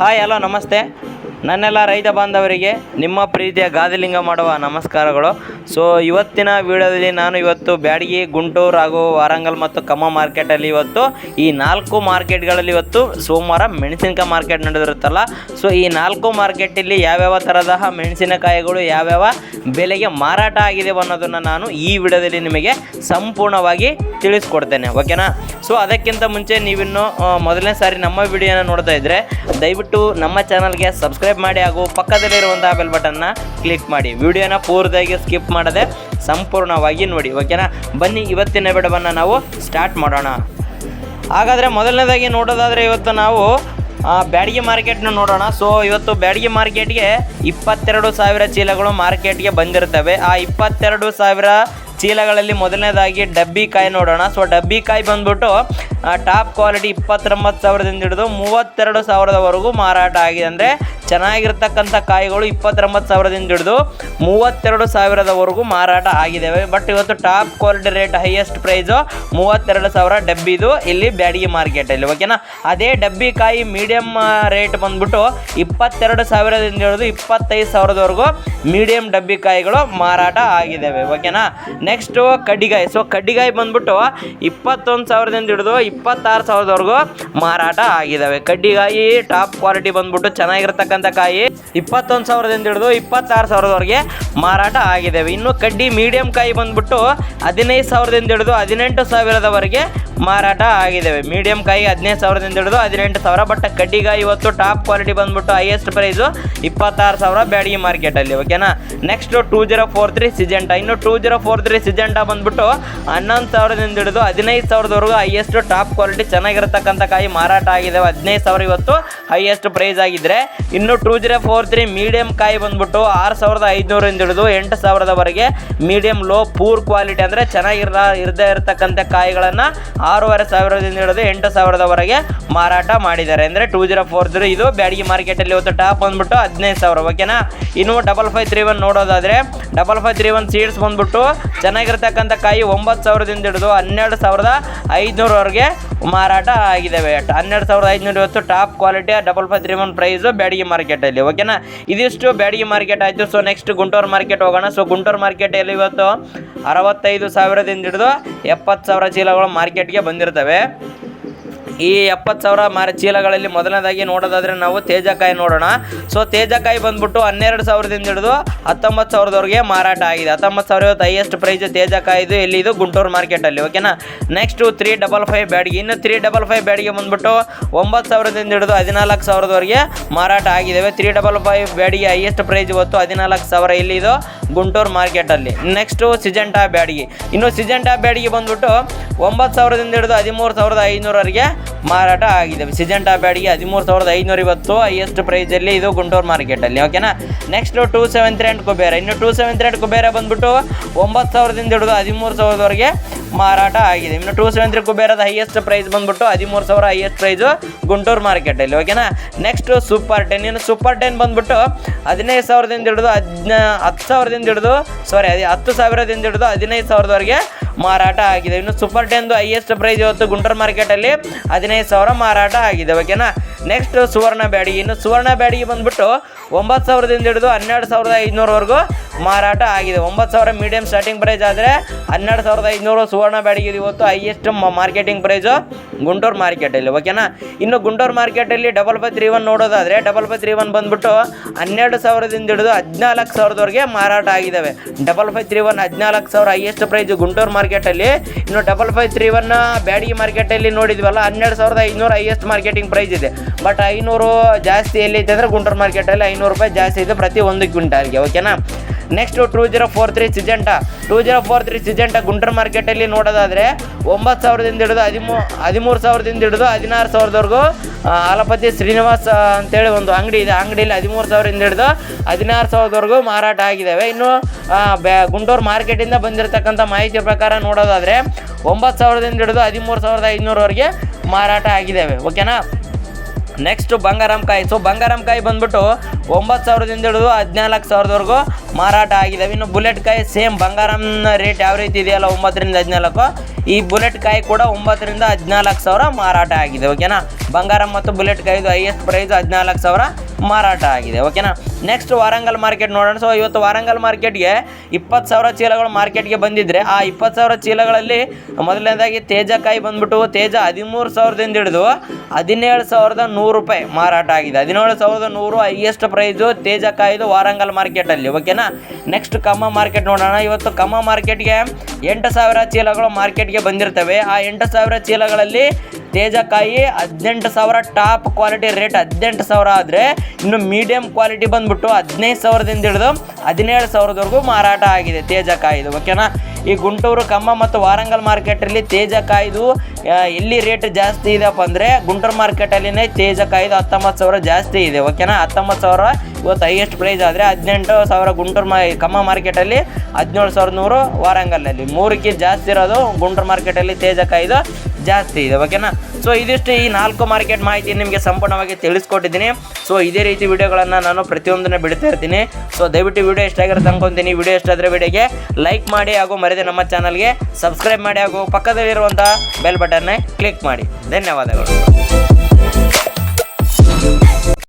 Hi, hello, ನಮಸ್ತೆ. ನನ್ನೆಲ್ಲ ರೈತ ಬಾಂಧವರಿಗೆ ನಿಮ್ಮ ಪ್ರೀತಿಯ ಗಾದಿಲಿಂಗ ಮಾಡುವ ನಮಸ್ಕಾರಗಳು. ಸೊ ಇವತ್ತಿನ ವಿಡಿಯೋದಲ್ಲಿ ನಾನು ಇವತ್ತು ಬ್ಯಾಡಗಿ, ಗುಂಟೂರು ಹಾಗೂ ವಾರಂಗಲ್ ಮತ್ತು ಕಮ್ಮ ಮಾರ್ಕೆಟಲ್ಲಿ ಇವತ್ತು, ಈ ನಾಲ್ಕು ಮಾರ್ಕೆಟ್ಗಳಲ್ಲಿ ಇವತ್ತು ಸೋಮವಾರ ಮೆಣಸಿನಕಾಯಿ ಮಾರ್ಕೆಟ್ ನಡೆದಿರುತ್ತಲ್ಲ. ಸೊ ಈ ನಾಲ್ಕು ಮಾರ್ಕೆಟಲ್ಲಿ ಯಾವ್ಯಾವ ಥರದ ಮೆಣಸಿನಕಾಯಿಗಳು, ಯಾವ್ಯಾವ ಬೆಲೆಗೆ ಮಾರಾಟ ಆಗಿದೆ ಅನ್ನೋದನ್ನು ನಾನು ಈ ವಿಡಿಯೋದಲ್ಲಿ ನಿಮಗೆ ಸಂಪೂರ್ಣವಾಗಿ ತಿಳಿಸ್ಕೊಡ್ತೇನೆ ಓಕೆನಾ ಸೊ ಅದಕ್ಕಿಂತ ಮುಂಚೆ ನೀವಿನ್ನು ಮೊದಲನೇ ಸಾರಿ ನಮ್ಮ ವಿಡಿಯೋನ ನೋಡ್ತಾ ಇದ್ದರೆ ದಯವಿಟ್ಟು ನಮ್ಮ ಚಾನಲ್ಗೆ ಸಬ್ಸ್ಕ್ರೈಬ್ ಮಾಡಿ ಹಾಗೂ ಪಕ್ಕದಲ್ಲಿರುವಂಥ ಬೆಲ್ ಬಟನ್ನ ಕ್ಲಿಕ್ ಮಾಡಿ. ವಿಡಿಯೋನ ಪೂರ್ತಿಯಾಗಿ ಸ್ಕಿಪ್ ಮಾಡದೆ ಸಂಪೂರ್ಣವಾಗಿ ನೋಡಿ ಓಕೆನಾ ಬನ್ನಿ, ಇವತ್ತಿನ ವಿಡವನ್ನು ನಾವು ಸ್ಟಾರ್ಟ್ ಮಾಡೋಣ. ಹಾಗಾದರೆ ಮೊದಲನೇದಾಗಿ ನೋಡೋದಾದರೆ ಇವತ್ತು ನಾವು ಬ್ಯಾಡಗಿ ಮಾರ್ಕೆಟ್ನ ನೋಡೋಣ. ಸೊ ಇವತ್ತು ಬ್ಯಾಡಿಗೆ ಮಾರ್ಕೆಟ್ಗೆ ಇಪ್ಪತ್ತೆರಡು ಸಾವಿರ ಚೀಲಗಳು ಮಾರ್ಕೆಟ್ಗೆ ಬಂದಿರ್ತವೆ. ಆ ಇಪ್ಪತ್ತೆರಡು ಸಾವಿರ ಚೀಲಗಳಲ್ಲಿ ಮೊದಲನೇದಾಗಿ ಡಬ್ಬಿ ಕಾಯಿ ನೋಡೋಣ. ಸೊ ಡಬ್ಬಿ ಕಾಯಿ ಬಂದ್ಬಿಟ್ಟು ಟಾಪ್ ಕ್ವಾಲಿಟಿ ಇಪ್ಪತ್ತೊಂಬತ್ತು ಸಾವಿರದಿಂದ ಹಿಡಿದು ಮೂವತ್ತೆರಡು ಸಾವಿರದವರೆಗೂ ಮಾರಾಟ ಆಗಿದೆ. ಅಂದರೆ ಚೆನ್ನಾಗಿರ್ತಕ್ಕಂಥ ಕಾಯಿಗಳು ಇಪ್ಪತ್ತೊಂಬತ್ತು ಸಾವಿರದಿಂದ ಹಿಡಿದು ಮೂವತ್ತೆರಡು ಸಾವಿರದವರೆಗೂ ಮಾರಾಟ ಆಗಿದ್ದಾವೆ. ಬಟ್ ಇವತ್ತು top quality rate highest price ಮೂವತ್ತೆರಡು ಸಾವಿರ ಡಬ್ಬಿದು ಇಲ್ಲಿ ಬ್ಯಾಡಗಿ ಮಾರ್ಕೆಟಲ್ಲಿ ಓಕೆನಾ ಅದೇ ಡಬ್ಬಿ ಕಾಯಿ ಮೀಡಿಯಮ್ ರೇಟ್ ಬಂದ್ಬಿಟ್ಟು ಇಪ್ಪತ್ತೆರಡು ಸಾವಿರದಿಂದ ಹಿಡಿದು ಇಪ್ಪತ್ತೈದು ಸಾವಿರದವರೆಗೂ ಮೀಡಿಯಮ್ ಡಬ್ಬಿ ಕಾಯಿಗಳು ಮಾರಾಟ ಆಗಿದ್ದಾವೆ. ಓಕೆನಾ ನೆಕ್ಸ್ಟು ಕಡ್ಡಿಗಾಯಿ. ಸೊ ಕಡ್ಡಿಗಾಯಿ ಬಂದ್ಬಿಟ್ಟು ಇಪ್ಪತ್ತೊಂದು ಸಾವಿರದಿಂದ ಹಿಡಿದು ಇಪ್ಪತ್ತಾರು ಸಾವಿರದವರೆಗೂ ಮಾರಾಟ ಆಗಿದ್ದಾವೆ. ಕಡ್ಡಿಗಾಯಿ ಟಾಪ್ ಕ್ವಾಲಿಟಿ ಬಂದ್ಬಿಟ್ಟು ಚೆನ್ನಾಗಿರ್ತಕ್ಕಂಥ ಕಾಯಿ ಇಪ್ಪತ್ತೊಂದು ಸಾವಿರದಿಂದ ಹಿಡಿದು ಇಪ್ಪತ್ತಾರು ಸಾವಿರದವರೆಗೆ ಮಾರಾಟ ಆಗಿದ್ದಾವೆ. ಇನ್ನು ಕಡ್ಡಿ ಮೀಡಿಯಂ ಕಾಯಿ ಬಂದ್ಬಿಟ್ಟು ಹದಿನೈದು ಸಾವಿರದಿಂದ ಹಿಡಿದು ಹದಿನೆಂಟು ಸಾವಿರದವರೆಗೆ ಮಾರಾಟ ಆಗಿದ್ದಾವೆ ಮೀಡಿಯಂ ಕಾಯಿ ಹದಿನೈದು ಸಾವಿರದಿಂದ ಹಿಡಿದು ಹದಿನೆಂಟು ಸಾವಿರ ಬಟ್ ಕಡ್ಡಿಗಾಯಿ ಇವತ್ತು ಟಾಪ್ ಕ್ವಾಲಿಟಿ ಬಂದ್ಬಿಟ್ಟು ಹೈಯೆಸ್ಟ್ ಪ್ರೈಸು ಇಪ್ಪತ್ತಾರು ಸಾವಿರ ಬ್ಯಾಡಗಿ ಮಾರ್ಕೆಟಲ್ಲಿ ಓಕೆನಾ next two zero four three Syngenta ಇನ್ನು two zero four three Syngenta ಬಂದ್ಬಿಟ್ಟು ಹನ್ನೊಂದು ಸಾವಿರದಿಂದ ಹಿಡಿದು ಹದಿನೈದು ಸಾವಿರದವರೆಗೂ ಹೈಯೆಸ್ಟ್ ಟಾಪ್ ಕ್ವಾಲಿಟಿ ಚೆನ್ನಾಗಿರತಕ್ಕಂಥ ಕಾಯಿ ಮಾರಾಟ ಆಗಿದ್ದಾವೆ ಹದಿನೈದು ಸಾವಿರ ಇವತ್ತು ಹೈಯೆಸ್ಟ್ ಪ್ರೈಸ್ ಆಗಿದ್ರೆ. ಇನ್ನು two zero four three medium ಕಾಯಿ ಬಂದ್ಬಿಟ್ಟು ಆರು ಸಾವಿರದ ಐದುನೂರಿಂದ ಹಿಡಿದು ಎಂಟು ಸಾವಿರದವರೆಗೆ ಮೀಡಿಯಂ ಲೋ ಪೂರ್ ಕ್ವಾಲಿಟಿ ಅಂದರೆ ಚೆನ್ನಾಗಿರ ಇರದೇ ಇರತಕ್ಕಂಥ ಕಾಯಿಗಳನ್ನು ಆರೂವರೆ ಸಾವಿರದಿಂದ ಹಿಡಿದು ಎಂಟು ಸಾವಿರದವರೆಗೆ ಮಾರಾಟ ಮಾಡಿದ್ದಾರೆ. ಅಂದರೆ ಟೂ ಜೀರೋ ಫೋರ್ ಜೀರೋ ಇದು ಬ್ಯಾಡಗಿ ಮಾರ್ಕೆಟಲ್ಲಿ ಇವತ್ತು ಟಾಪ್ ಬಂದ್ಬಿಟ್ಟು ಹದಿನೈದು ಸಾವಿರ ಓಕೆನಾ ಇನ್ನು ಡಬಲ್ ಫೈವ್ ತ್ರೀ ಒನ್ ನೋಡೋದಾದರೆ double five three one seeds ಬಂದ್ಬಿಟ್ಟು ಚೆನ್ನಾಗಿರ್ತಕ್ಕಂಥ ಕಾಯಿ ಒಂಬತ್ತು ಸಾವಿರದಿಂದ ಹಿಡಿದು ಹನ್ನೆರಡು ಸಾವಿರದ ಐದುನೂರವರೆಗೆ ಮಾರಾಟ ಆಗಿದ್ದಾವೆ ಹನ್ನೆರಡು ಸಾವಿರದ ಐದುನೂರು ಇವತ್ತು top ಕ್ವಾಲಿಟಿಯ double five three one price Byadgi ಮಾರ್ಕೆಟಲ್ಲಿ ಓಕೆನಾ ಇದಿಷ್ಟು ಬ್ಯಾಡಗಿ ಮಾರ್ಕೆಟ್ ಆಯಿತು. ಸೊ ನೆಕ್ಸ್ಟ್ ಗುಂಟೂರು ಮಾರ್ಕೆಟ್ ಹೋಗೋಣ. ಸೊ ಗುಂಟೂರು ಮಾರ್ಕೆಟಲ್ಲಿ ಇವತ್ತು ಅರವತ್ತೈದು ಸಾವಿರದಿಂದ ಹಿಡಿದು ಎಪ್ಪತ್ತು ಸಾವಿರ ಚೀಲಗಳು ಮಾರ್ಕೆಟ್ಗೆ ಬಂದಿರ್ತವೆ. ಈ ಎಪ್ಪತ್ತು ಸಾವಿರ ಮಾರ ಚೀಲಗಳಲ್ಲಿ ಮೊದಲನೇದಾಗಿ ನೋಡೋದಾದರೆ ನಾವು ತೇಜಕಾಯಿ ನೋಡೋಣ. ಸೊ ತೇಜಕಾಯಿ ಬಂದ್ಬಿಟ್ಟು ಹನ್ನೆರಡು ಸಾವಿರದಿಂದ ಹಿಡಿದು ಹತ್ತೊಂಬತ್ತು ಸಾವಿರದವರೆಗೆ ಮಾರಾಟ ಆಗಿದೆ. ಹತ್ತೊಂಬತ್ತು ಸಾವಿರ ಇವತ್ತು ಹೈಯೆಸ್ಟ್ ಪ್ರೈಸ್ ತೇಜಕಾಯಿದು ಎಲ್ಲಿದು ಗುಂಟೂರು ಮಾರ್ಕೆಟಲ್ಲಿ ಓಕೆನಾ next three double five Byadgi. ಇನ್ನು ತ್ರೀ ಡಬಲ್ ಫೈವ್ ಬ್ಯಾಡ್ಗೆ ಬಂದ್ಬಿಟ್ಟು ಒಂಬತ್ತು ಸಾವಿರದಿಂದ ಹಿಡಿದು ಹದಿನಾಲ್ಕು ಸಾವಿರದವರೆಗೆ ಮಾರಾಟ ಆಗಿದ್ದಾವೆ three double five Byadgi highest price ಇವತ್ತು ಹದಿನಾಲ್ಕು ಸಾವಿರ ಇಲ್ಲಿದು ಗುಂಟೂರು ಮಾರ್ಕೆಟಲ್ಲಿ ನೆಕ್ಸ್ಟು ಸಿಜೆಂಟಾ ಬ್ಯಾಡ್ಗೆ. ಇನ್ನು ಸಿಜೆಂಟಾ ಬ್ಯಾಡ್ಗೆ ಬಂದ್ಬಿಟ್ಟು ಒಂಬತ್ತು ಸಾವಿರದಿಂದ ಹಿಡಿದು ಹದಿಮೂರು ಸಾವಿರದ ಐನೂರವರೆಗೆ ಮಾರಾಟ ಆಗಿದೆ ಸಿಜೆಂಟಾ ಬ್ಯಾಡಿಗೆ ಹದಿಮೂರು ಸಾವಿರದ ಐನೂರ ಇವತ್ತು ಹೈಯೆಸ್ಟ್ ಪ್ರೈಸಲ್ಲಿ ಇದು ಗುಂಟೂರು ಮಾರ್ಕೆಟಲ್ಲಿ ಓಕೆನಾ next two seven three and Kubera ಇನ್ನು two seven three and Kubera ಬಂದ್ಬಿಟ್ಟು ಒಂಬತ್ತು ಸಾವಿರದಿಂದ ಹಿಡಿದು ಹದಿಮೂರು ಸಾವಿರದವರೆಗೆ ಮಾರಾಟ ಆಗಿದೆ. ಇನ್ನು ಟೂ ಸೆವೆನ್ ತ್ರೀ ಕುಬೇರದ ಹೈಯೆಸ್ಟ್ ಪ್ರೈಸ್ ಬಂದ್ಬಿಟ್ಟು ಹದಿಮೂರು ಸಾವಿರ ಹೈಯೆಸ್ಟ್ ಪ್ರೈಸು ಗುಂಟೂರು ಮಾರ್ಕೆಟಲ್ಲಿ ಓಕೆನಾ ನೆಕ್ಸ್ಟು ಸೂಪರ್ ಟೆನ್ ಇನ್ನು ಸೂಪರ್ ಟೆನ್ ಬಂದ್ಬಿಟ್ಟು ಹದಿನೈದು ಸಾವಿರದಿಂದ ಹಿಡಿದು ಹದಿನ ಹತ್ತು ಸಾವಿರದಿಂದ ಹಿಡಿದು ಸಾರಿ ಅದೇ ಹತ್ತು ಸಾವಿರದಿಂದ ಹಿಡಿದು ಹದಿನೈದು ಸಾವಿರದವರೆಗೆ ಮಾರಾಟ ಆಗಿದೆ. ಇನ್ನು ಸೂಪರ್ ಟೆನ್ದು ಹೈಯೆಸ್ಟ್ ಪ್ರೈಸ್ ಇವತ್ತು ಗುಂಟೂರು ಮಾರ್ಕೆಟಲ್ಲಿ ಹದಿನೈದು ಸಾವಿರ ಮಾರಾಟ ಆಗಿದೆ. ಓಕೆನಾ ನೆಕ್ಸ್ಟ್ ಸುವರ್ಣ ಬ್ಯಾಡಿಗೆ. ಇನ್ನು ಸುವರ್ಣ ಬ್ಯಾಡಿಗೆ ಬಂದುಬಿಟ್ಟು ಒಂಬತ್ತು ಸಾವಿರದಿಂದ ಹಿಡಿದು ಹನ್ನೆರಡು ಸಾವಿರದ ಐದುನೂರವರೆಗೂ ಮಾರಾಟ ಆಗಿದೆ. ಒಂಬತ್ತು ಸಾವಿರ ಮೀಡಿಯಮ್ ಸ್ಟಾರ್ಟಿಂಗ್ ಪ್ರೈಸ್ ಆದರೆ ಹನ್ನೆರಡು ಸಾವಿರದ ಐದುನೂರು ಸುವರ್ಣ ಬ್ಯಾಡಿಗೆ ಇವತ್ತು ಹೈಯೆಸ್ಟ್ ಮಾರ್ಕೆಟಿಂಗ್ ಪ್ರೈಸು ಗುಂಟೂರು ಮಾರ್ಕೆಟಲ್ಲಿ ಓಕೆನಾ ಇನ್ನು ಗುಂಟೂರು ಮಾರ್ಕೆಟಲ್ಲಿ ಡಬಲ್ ಬೈ ತ್ರೀ ಒನ್ ನೋಡೋದಾದರೆ ಡಬಲ್ ಬೈ ತ್ರೀ ಒನ್ ಬಂದ್ಬಿಟ್ಟು ಹನ್ನೆರಡು ಸಾವಿರದಿಂದ ಹಿಡಿದು ಹದಿನಾಲ್ಕು ಸಾವಿರದವರೆಗೆ ಮಾರಾಟ ಆಗಿದ್ದಾವೆ ಡಬಲ್ ಫೈ ತ್ರೀ ಒನ್ ಹದಿನಾಲ್ಕು ಸಾವಿರ ಹೈಯೆಸ್ಟ್ ಪ್ರೈಸ್ ಗುಂಟೂರು ಮಾರ್ಕೆಟಲ್ಲಿ ಇನ್ನು double five three one Byadgi ಮಾರ್ಕೆಟಲ್ಲಿ ನೋಡಿದ್ವಲ್ಲ, ಹನ್ನೆರಡು ಸಾವಿರದ ಐನೂರು ಹೈಯೆಸ್ಟ್ ಮಾರ್ಕೆಟಿಂಗ್ ಪ್ರೈಸ್ ಇದೆ. ಬಟ್ ಐನೂರು ಜಾಸ್ತಿ ಎಲ್ಲೈತೆ ಅಂದರೆ ಗುಂಟೂರು ಮಾರ್ಕೆಟಲ್ಲಿ ಐನೂರು ರೂಪಾಯಿ ಜಾಸ್ತಿ ಇದೆ ಪ್ರತಿ ಒಂದು ಕ್ವಿಂಟಾಲ್ಗೆ ಓಕೆನಾ next two zero four three Syngenta two zero four three Syngenta Guntur ಮಾರ್ಕೆಟಲ್ಲಿ ನೋಡೋದಾದರೆ ಒಂಬತ್ತು ಸಾವಿರದಿಂದ ಹಿಡಿದು ಹದಿಮೂ ಹದಿಮೂರು ಸಾವಿರದಿಂದ ಹಿಡಿದು ಹದಿನಾರು ಸಾವಿರದವರೆಗೂ ಆಲಪತಿ ಶ್ರೀನಿವಾಸ್ ಅಂತೇಳಿ ಒಂದು ಅಂಗಡಿ ಇದೆ. ಅಂಗಡಿಯಲ್ಲಿ ಹದಿಮೂರು ಸಾವಿರದಿಂದ ಹಿಡಿದು ಹದಿನಾರು ಸಾವಿರದವರೆಗೂ ಮಾರಾಟ ಆಗಿದ್ದಾವೆ ಇನ್ನು ಬೆ ಗುಂಟೂರು ಮಾರ್ಕೆಟಿಂದ ಬಂದಿರತಕ್ಕಂಥ ಮಾಹಿತಿ ಪ್ರಕಾರ ನೋಡೋದಾದರೆ ಒಂಬತ್ತು ಸಾವಿರದಿಂದ ಹಿಡಿದು ಹದಿಮೂರು ಸಾವಿರದ ಐದುನೂರವರೆಗೆ ಮಾರಾಟ ಆಗಿದ್ದಾವೆ ಓಕೆನಾ ನೆಕ್ಸ್ಟ್ ಬಂಗಾರಂ ಕಾಯಿ. ಸೊ ಬಂಗಾರಂ ಕಾಯಿ ಬಂದ್ಬಿಟ್ಟು ಒಂಬತ್ತು ಸಾವಿರದಿಂದ ಹಿಡಿದು ಹದಿನಾಲ್ಕು ಸಾವಿರದವರೆಗೂ ಮಾರಾಟ ಆಗಿದ್ದಾವೆ ಇನ್ನು ಬುಲೆಟ್ ಕಾಯಿ ಸೇಮ್ ಬಂಗಾರಂ ರೇಟ್ ಯಾವ ರೀತಿ ಇದೆಯಲ್ಲ ಒಂಬತ್ತರಿಂದ ಹದಿನಾಲ್ಕು? ಈ ಬುಲೆಟ್ ಕಾಯಿ ಕೂಡ ಒಂಬತ್ತರಿಂದ ಹದಿನಾಲ್ಕು ಸಾವಿರ ಮಾರಾಟ ಆಗಿದೆ, ಓಕೆನಾ? ಬಂಗಾರ ಮತ್ತು ಬುಲೆಟ್ ಕಾಯಿದು ಹೈಯೆಸ್ಟ್ ಪ್ರೈಸ್ ಹದಿನಾಲ್ಕು ಸಾವಿರ ಮಾರಾಟ ಆಗಿದೆ, ಓಕೆನಾ? ನೆಕ್ಸ್ಟ್ ವಾರಂಗಲ್ ಮಾರ್ಕೆಟ್ ನೋಡೋಣ. ಸೊ ಇವತ್ತು ವಾರಂಗಲ್ ಮಾರ್ಕೆಟ್ಗೆ ಇಪ್ಪತ್ತು ಸಾವಿರ ಚೀಲಗಳು ಮಾರ್ಕೆಟ್ಗೆ ಬಂದಿದ್ರೆ, ಆ ಇಪ್ಪತ್ತು ಸಾವಿರ ಚೀಲಗಳಲ್ಲಿ ಮೊದಲನೇದಾಗಿ ತೇಜಕಾಯಿ ಬಂದ್ಬಿಟ್ಟು, ತೇಜ ಹದಿಮೂರು ಸಾವಿರದಿಂದ ಹಿಡಿದು ಹದಿನೇಳು ಸಾವಿರದ ನೂರು ರೂಪಾಯಿ ಮಾರಾಟ ಆಗಿದೆ. ಹದಿನೇಳು ಸಾವಿರದ ನೂರು ಹೈಯೆಸ್ಟ್ ಪ್ರೈಸು ತೇಜಕಾಯಿದು ವಾರಂಗಲ್ ಮಾರ್ಕೆಟಲ್ಲಿ ಓಕೆನಾ? ನೆಕ್ಸ್ಟ್ ಕಮ್ಮ ಮಾರ್ಕೆಟ್ ನೋಡೋಣ. ಇವತ್ತು ಕಮ್ಮ ಮಾರ್ಕೆಟ್ಗೆ ಎಂಟು ಸಾವಿರ ಚೀಲಗಳು ಮಾರ್ಕೆಟ್ಗೆ ಬಂದಿರ್ತವೆ. ಆ ಎಂಟು ಸಾವಿರ ಚೀಲಗಳಲ್ಲಿ ತೇಜಕಾಯಿ ಹದಿನೆಂಟು ಸಾವಿರ, ಟಾಪ್ ಕ್ವಾಲಿಟಿ ರೇಟ್ ಹದಿನೆಂಟು ಸಾವಿರ ಆದರೆ ಇನ್ನು ಮೀಡಿಯಂ ಕ್ವಾಲಿಟಿ ಬಂದ್ಬಿಟ್ಟು ಹದಿನೈದು ಸಾವಿರದಿಂದ ಹಿಡಿದು ಹದಿನೇಳು ಸಾವಿರದವರೆಗೂ ಮಾರಾಟ ಆಗಿದೆ ತೇಜಕಾಯಿದು ಓಕೆನಾ ಈ ಗುಂಟೂರು ಕಮ್ಮ ಮತ್ತು ವಾರಂಗಲ್ ಮಾರ್ಕೆಟಲ್ಲಿ ತೇಜ ಕಾಯ್ದು ಎಲ್ಲಿ ರೇಟ್ ಜಾಸ್ತಿ ಇದೆಯಪ್ಪ ಅಂದರೆ ಗುಂಟೂರು ಮಾರ್ಕೆಟಲ್ಲಿನೇ ತೇಜಕಾಯಿದು ಹತ್ತೊಂಬತ್ತು ಸಾವಿರ ಜಾಸ್ತಿ ಇದೆ ಓಕೆನಾ ಹತ್ತೊಂಬತ್ತು ಸಾವಿರ ಇವತ್ತು ಹೈಯೆಸ್ಟ್ ಪ್ರೈಸ್ ಆದರೆ ಹದಿನೆಂಟು ಸಾವಿರ ಗುಂಟೂರು ಮಾ, ಕಮ್ಮ ಮಾರ್ಕೆಟಲ್ಲಿ ಹದಿನೇಳು ಸಾವಿರದ ನೂರು ವಾರಂಗಲಲ್ಲಿ. ಮೂರಕ್ಕೆ ಜಾಸ್ತಿ ಇರೋದು ಗುಂಟೂರು ಮಾರ್ಕೆಟಲ್ಲಿ ತೇಜಕಾಯಿದು ಜಾಸ್ತಿ ಇದೆ ಓಕೆನಾ ಸೊ ಇದಿಷ್ಟು ಈ ನಾಲ್ಕು ಮಾರ್ಕೆಟ್ ಮಾಹಿತಿ ನಿಮಗೆ ಸಂಪೂರ್ಣವಾಗಿ ತಿಳಿಸ್ಕೊಟ್ಟಿದ್ದೀನಿ. ಸೊ ಇದೇ ರೀತಿ ವಿಡಿಯೋಗಳನ್ನು ನಾನು ಪ್ರತಿಯೊಂದನ್ನು ಬಿಡ್ತಾ ಇರ್ತೀನಿ. ಸೊ ದಯವಿಟ್ಟು ವಿಡಿಯೋ ಇಷ್ಟ ಆಗಿರುತ್ತೆ ಅನ್ಕೊಂತೀನಿ ವಿಡಿಯೋ ಇಷ್ಟ ಆದರೆ ವಿಡಿಯೋಗೆ ಲೈಕ್ ಮಾಡಿ ಹಾಗೂ ಮರೆಯದೆ ನಮ್ಮ ಚಾನಲ್ಗೆ ಸಬ್ಸ್ಕ್ರೈಬ್ ಮಾಡಿ ಹಾಗೂ ಪಕ್ಕದಲ್ಲಿರುವಂಥ ಬೆಲ್ ಬಟನ್ನೇ ಕ್ಲಿಕ್ ಮಾಡಿ. ಧನ್ಯವಾದಗಳು.